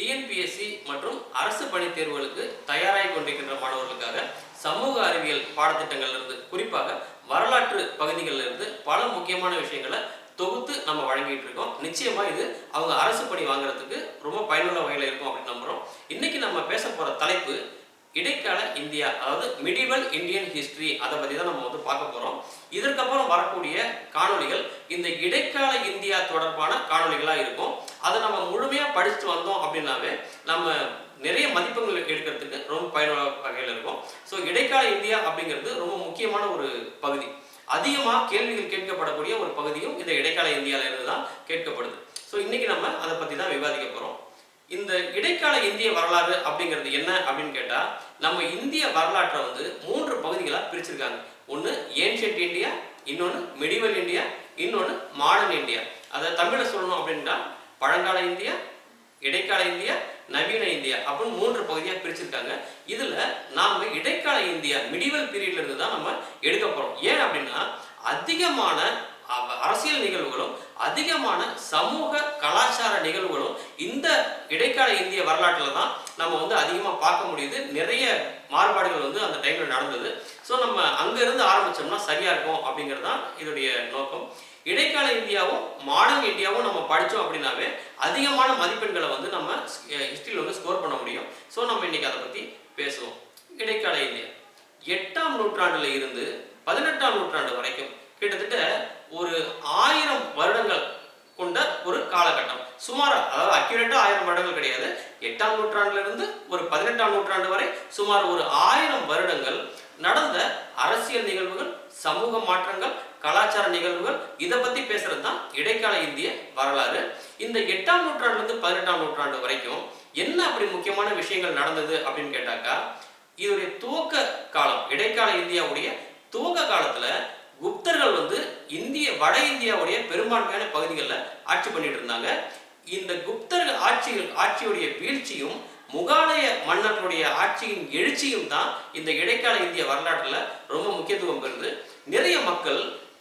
TNPSC மற்றும் அரசு பணி தேர்வுகளுக்கு தயாராகி கொண்டிருக்கின்ற மாணவர்களுக்காக சமூக அறிவியல் பாடத்திட்டங்கள்லேருந்து குறிப்பாக வரலாற்று பகுதிகளில் இருந்து பல முக்கியமான விஷயங்களை தொகுத்து நம்ம வழங்கிட்டு இருக்கோம். நிச்சயமா இது அவங்க அரசு பணி வாங்குறதுக்கு ரொம்ப பயனுள்ள வகையில் இருக்கும் அப்படின்னு நம்புறோம். இன்னைக்கு நம்ம பேச போற தலைப்பு இடைக்கால இந்தியா அதாவது மிடிவல் இந்தியன் ஹிஸ்டரி அதை பற்றி தான் நம்ம வந்து பார்க்க போகிறோம் இதற்கப்புறம் வரக்கூடிய காணொளிகள் இந்த இடைக்கால இந்தியா தொடர்பான காணொளிகளாக இருக்கும். அதை நம்ம முழுமையாக படிச்சுட்டு வந்தோம் அப்படின்னாவே நம்ம நிறைய மதிப்பெண்கள் எடுக்கிறதுக்கு ரொம்ப பயனுள்ள வகையில் இருக்கும். ஸோ இடைக்கால இந்தியா அப்படிங்கிறது ரொம்ப முக்கியமான ஒரு பகுதி. அதிகமாக கேள்விகள் கேட்கப்படக்கூடிய ஒரு பகுதியும் இந்த இடைக்கால இந்தியாவில் இருந்து தான் கேட்கப்படுது. ஸோ இன்னைக்கு நம்ம அதை பற்றி தான் விவாதிக்க போகிறோம் இந்த இடைக்கால இந்திய வரலாறு அப்படிங்கிறது என்ன அப்படின்னு கேட்டால் நம்ம இந்திய வரலாற்றை வந்து மூன்று பகுதிகளாக பிரிச்சிருக்காங்க. ஒன்று ஏன்ஷியன்ட் இந்தியா இன்னொன்று மெடிவல் இந்தியா இன்னொன்று மாடர்ன் இந்தியா அதை தமிழில் சொல்லணும் அப்படின்னா பழங்கால இந்தியா இடைக்கால இந்தியா நவீன இந்தியா அப்படின்னு மூன்று பகுதியாக பிரிச்சிருக்காங்க. இதில் நாம் இடைக்கால இந்தியா மிடிவல் பீரியட்லேருந்து தான் நம்ம எடுக்க போகிறோம் ஏன் அப்படின்னா அதிகமான அரசியல் நிகழ்வுகளும் அதிகமான சமூக கலாச்சார நிகழ்வுகளும் இந்த இடைக்கால இந்திய வரலாற்றில் தான் நம்ம வந்து அதிகமாக பார்க்க முடியுது. நிறைய மாறுபாடுகள் வந்து அந்த டைமில் நடந்தது. ஸோ நம்ம அங்கேருந்து ஆரம்பித்தோம்னா சரியாக இருக்கும் அப்படிங்கிறது தான் இதோடைய நோக்கம். இடைக்கால இந்தியாவும் மாடர்ன் இந்தியாவும் நம்ம படித்தோம் அப்படின்னாவே அதிகமான மதிப்பெண்களை வந்து நம்ம ஹிஸ்டரியில் வந்து ஸ்கோர் பண்ண முடியும். ஸோ நம்ம இன்னைக்கு அதை பற்றி பேசுவோம். இடைக்கால இந்தியா. எட்டாம் நூற்றாண்டுல இருந்து பதினெட்டாம் நூற்றாண்டு வரைக்கும் கிட்டத்தட்ட ஒரு ஆயிரம் வருடங்கள் கொண்ட ஒரு காலகட்டம். சுமார் அதாவது அக்யூரேட்டா ஆயிரம் வருடங்கள் கிடையாது. எட்டாம் நூற்றாண்டுல இருந்து ஒரு பதினெட்டாம் நூற்றாண்டு வரை சுமார் ஒரு ஆயிரம் வருடங்கள் நடந்த அரசியல் நிகழ்வுகள் சமூக மாற்றங்கள் கலாச்சார நிகழ்வுகள் இதை பத்தி பேசுறது தான் இடைக்கால இந்திய வரலாறு. இந்த எட்டாம் நூற்றாண்டுல இருந்து பதினெட்டாம் நூற்றாண்டு வரைக்கும் என்ன அப்படி முக்கியமான விஷயங்கள் நடந்தது அப்படின்னு கேட்டாக்கா இதோடைய துவக்க காலம் இடைக்கால இந்தியாவுடைய துவக்க காலத்துல குப்தர்கள் வந்து இந்திய வட இந்தியாவுடைய பெரும்பான்மையான பகுதிகளில் ஆட்சி பண்ணிட்டு இருந்தாங்க. இந்த குப்தர்கள் ஆட்சி ஆட்சியுடைய வீழ்ச்சியும் முகாலய மன்னர்களுடைய ஆட்சியின் எழுச்சியும் தான் இந்த இடைக்கால இந்திய வரலாற்றில் ரொம்ப முக்கியத்துவம் பெறுது. நிறைய மக்கள்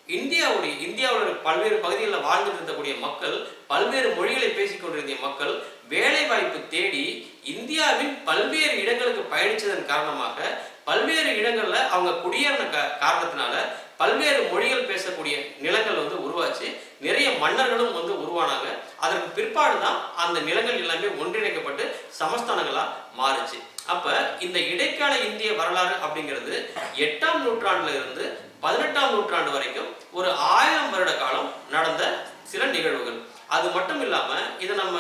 இந்தியாவுடைய இந்தியாவுடைய பல்வேறு பகுதிகளில் வாழ்ந்துட்டு இருக்கக்கூடிய மக்கள் பல்வேறு மொழிகளை பேசிக்கொண்டிருந்த மக்கள் வேலை வாய்ப்பு தேடி இந்தியாவின் பல்வேறு இடங்களுக்கு பயணித்ததன் காரணமாக பல்வேறு இடங்கள்ல அவங்க குடியேறின காரணத்தினால பல்வேறு மொழிகள் பேசக்கூடிய நிலங்கள் மன்னர்களும் வந்து உருவானாங்க. அதற்கு பிற்பாடு தான் அந்த நிலங்கள் எல்லாமே ஒன்றிணைக்கப்பட்டு சமஸ்தானங்களா மாறுச்சு. அப்ப இந்த இடைக்கால இந்திய வரலாறு அப்படிங்கிறது எட்டாம் நூற்றாண்டுல இருந்து பதினெட்டாம் நூற்றாண்டு வரைக்கும் ஒரு ஆயிரம் வருட காலம் நடந்த சில நிகழ்வுகள். அது மட்டும் இல்லாம இதை நம்ம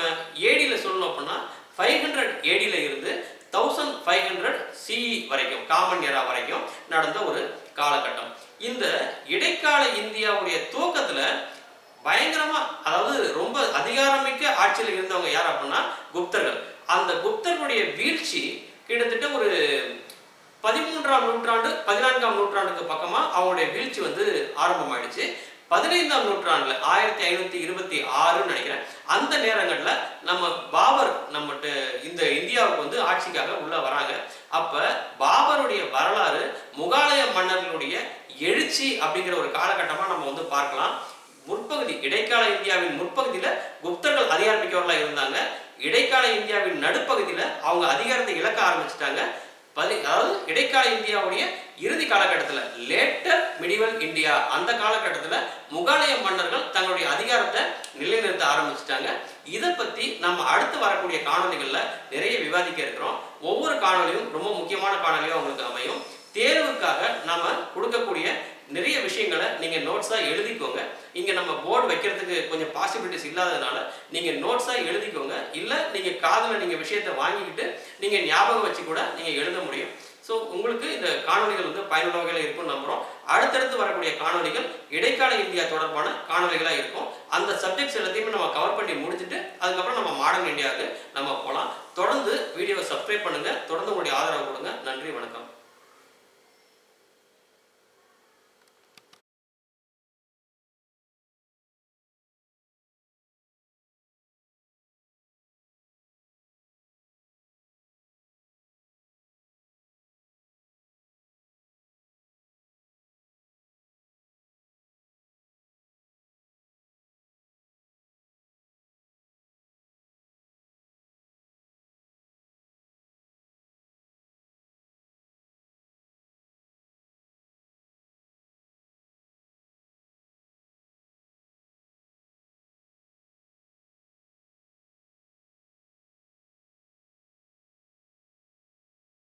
ஏடியில சொல்லணும் அப்படின்னா ஃபைவ் ஹண்ட்ரட் ஏடியில இருந்து தௌசண்ட் ஃபைவ் ஹண்ட்ரட் சிஇ வரைக்கும் காமன் எரா வரைக்கும் நடந்த ஒரு காலகட்டம். இந்த இடைக்கால இந்தியாவுடைய துவக்க பயங்கரமா அதாவது ரொம்ப அதிகாரமிக்க ஆட்சியில் இருந்தவங்க யார் அப்படின்னா குப்தர்கள். அந்த குப்தர்களுடைய வீழ்ச்சி கிட்டத்தட்ட ஒரு பதிமூன்றாம் நூற்றாண்டு பதினான்காம் நூற்றாண்டுக்கு பக்கமா அவங்களுடைய வீழ்ச்சி வந்து ஆரம்பமாயிடுச்சு. பதினைந்தாம் நூற்றாண்டுல ஆயிரத்தி ஐநூத்தி இருபத்தி ஆறுன்னு நினைக்கிறேன். அந்த நேரங்கள்ல நம்ம பாபர் நம்மகிட்ட இந்த இந்தியாவுக்கு வந்து ஆட்சிக்காக உள்ள வராங்க. அப்ப பாபருடைய வரலாறு முகாலய மன்னர்களுடைய எழுச்சி அப்படிங்கிற ஒரு காலகட்டமா நம்ம வந்து பார்க்கலாம். முற்பகுதி இடைக்கால இந்தியாவின் முற்பகுதியில குப்தர்கள் அதிகாரமிக்கவர்களா இருந்தாங்க. இடைக்கால இந்தியாவின் நடுப்பகுதியில அவங்க அதிகாரத்தை இழக்க ஆரம்பிச்சிட்டாங்க. பதி அதாவது இடைக்கால இந்தியாவுடைய இறுதி காலகட்டத்தில் லேட்டர் மிடிவல் இந்தியா அந்த காலகட்டத்தில் முகாலய மன்னர்கள் தங்களுடைய அதிகாரத்தை நிலைநிறுத்த ஆரம்பிச்சிட்டாங்க. இதை பற்றி நம்ம அடுத்து வரக்கூடிய காணொலிகளில் நிறைய விவாதிக்க இருக்கிறோம். ஒவ்வொரு காணொளியும் ரொம்ப முக்கியமான காணொளியும் அவங்களுக்கு அமையும். தேர்வுக்காக நம்ம கொடுக்கக்கூடிய நிறைய விஷயங்களை நீங்கள் நோட்ஸாக எழுதிக்கோங்க. இங்கே நம்ம போர்டு வைக்கிறதுக்கு கொஞ்சம் பாசிபிலிட்டிஸ் இல்லாததுனால நீங்கள் நோட்ஸாக எழுதிக்கோங்க. இல்லை நீங்கள் காதில் நீங்கள் விஷயத்தை வாங்கிக்கிட்டு நீங்கள் ஞாபகம் வச்சு கூட நீங்கள் எழுத முடியும். ஸோ உங்களுக்கு இந்த காணொலிகள் வந்து பயனுள்ள வகையில் இருக்கும்னு நம்புகிறோம் அடுத்தடுத்து வரக்கூடிய காணொளிகள் இடைக்கால இந்தியா தொடர்பான காணொலிகளாக இருக்கும். அந்த சப்ஜெக்ட்ஸ் எல்லாத்தையுமே நம்ம கவர் பண்ணி முடிச்சுட்டு அதுக்கப்புறம் நம்ம மாடர்ன் இந்தியாவுக்கு நம்ம போகலாம் தொடர்ந்து வீடியோவை சப்ஸ்கிரைப் பண்ணுங்கள் தொடர்ந்து உங்களுடைய ஆதரவு கொடுங்க. நன்றி வணக்கம்.